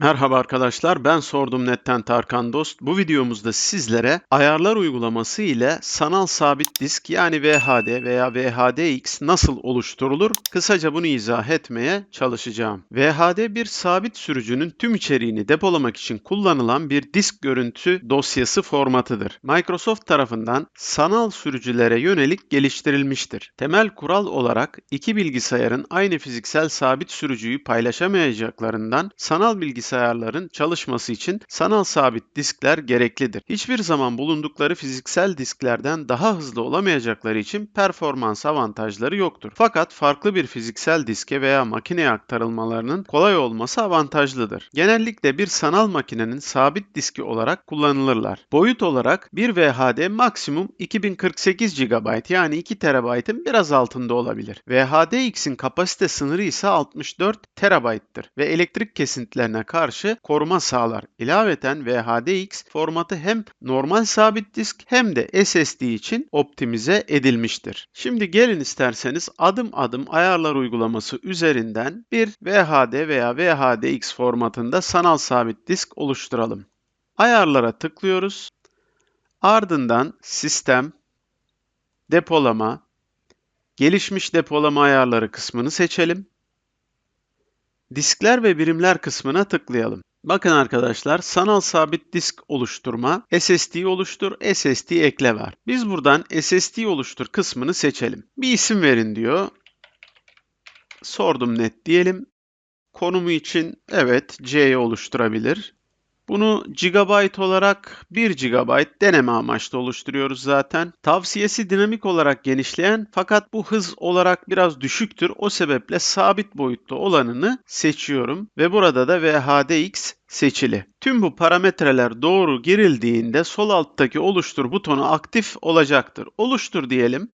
Merhaba arkadaşlar, ben Sordum Net'ten Tarkan Dost. Bu videomuzda sizlere ayarlar uygulaması ile sanal sabit disk yani VHD veya VHDX nasıl oluşturulur? Kısaca bunu izah etmeye çalışacağım. VHD bir sabit sürücünün tüm içeriğini depolamak için kullanılan bir disk görüntü dosyası formatıdır. Microsoft tarafından sanal sürücülere yönelik geliştirilmiştir. Temel kural olarak iki bilgisayarın aynı fiziksel sabit sürücüyü paylaşamayacaklarından sanal bilgisayar bilgisayarların çalışması için sanal sabit diskler gereklidir. Hiçbir zaman bulundukları fiziksel disklerden daha hızlı olamayacakları için performans avantajları yoktur. Fakat farklı bir fiziksel diske veya makineye aktarılmalarının kolay olması avantajlıdır. Genellikle bir sanal makinenin sabit diski olarak kullanılırlar. Boyut olarak bir VHD maksimum 2048 GB yani 2 TB'ın biraz altında olabilir. VHDX'in kapasite sınırı ise 64 TB'tır ve elektrik kesintilerine karşı koruma sağlar. İlaveten VHDX formatı hem normal sabit disk hem de SSD için optimize edilmiştir. Şimdi gelin isterseniz adım adım ayarlar uygulaması üzerinden bir VHD veya VHDX formatında sanal sabit disk oluşturalım. Ayarlara tıklıyoruz. Ardından Sistem, Depolama, Gelişmiş depolama ayarları kısmını seçelim. Diskler ve birimler kısmına tıklayalım. Bakın arkadaşlar sanal sabit disk oluşturma, SSD oluştur, SSD ekle var. Biz buradan SSD oluştur kısmını seçelim. Bir isim verin diyor. Sordum net diyelim. Konumu için evet C'yi oluşturabilir. Bunu gigabyte olarak 1 GB deneme amaçlı oluşturuyoruz zaten. Tavsiyesi dinamik olarak genişleyen fakat bu hız olarak biraz düşüktür. O sebeple sabit boyutlu olanını seçiyorum ve burada da VHDX seçili. Tüm bu parametreler doğru girildiğinde sol alttaki oluştur butonu aktif olacaktır. Oluştur diyelim.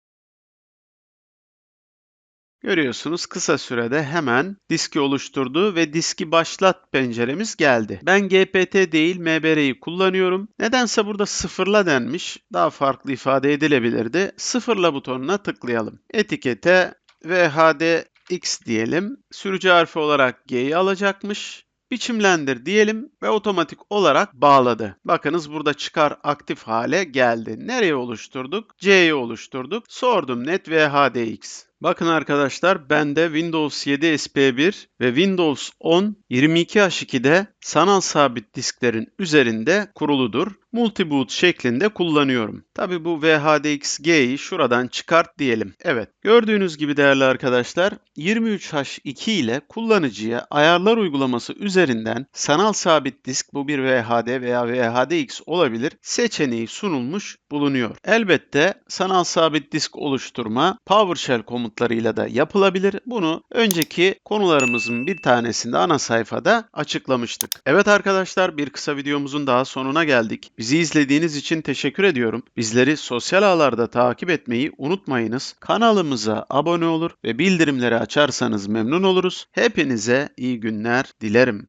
Görüyorsunuz kısa sürede hemen diski oluşturdu ve diski başlat penceremiz geldi. Ben GPT değil MBR'yi kullanıyorum. Nedense burada sıfırla denmiş. Daha farklı ifade edilebilirdi. Sıfırla butonuna tıklayalım. Etikete VHDX diyelim. Sürücü harfi olarak G'yi alacakmış biçimlendir diyelim ve otomatik olarak bağladı. Bakınız burada çıkar aktif hale geldi. Nereye oluşturduk? C'yi oluşturduk. Sordum net VHDX. Bakın arkadaşlar bende Windows 7 SP1 ve Windows 10 22H2'de sanal sabit disklerin üzerinde kuruludur. Multiboot şeklinde kullanıyorum. Tabi bu VHDXG'yi şuradan çıkart diyelim. Evet gördüğünüz gibi değerli arkadaşlar 23H2 ile kullanıcıya ayarlar uygulaması üzerinden sanal sabit disk bu bir VHD veya VHDX olabilir seçeneği sunulmuş bulunuyor. Elbette sanal sabit disk oluşturma PowerShell komutlarıyla da yapılabilir. Bunu önceki konularımızın bir tanesinde ana sayfada açıklamıştık. Evet arkadaşlar bir kısa videomuzun daha sonuna geldik. Bizi izlediğiniz için teşekkür ediyorum. Bizleri sosyal ağlarda takip etmeyi unutmayınız. Kanalımıza abone olur ve bildirimleri açarsanız memnun oluruz. Hepinize iyi günler dilerim.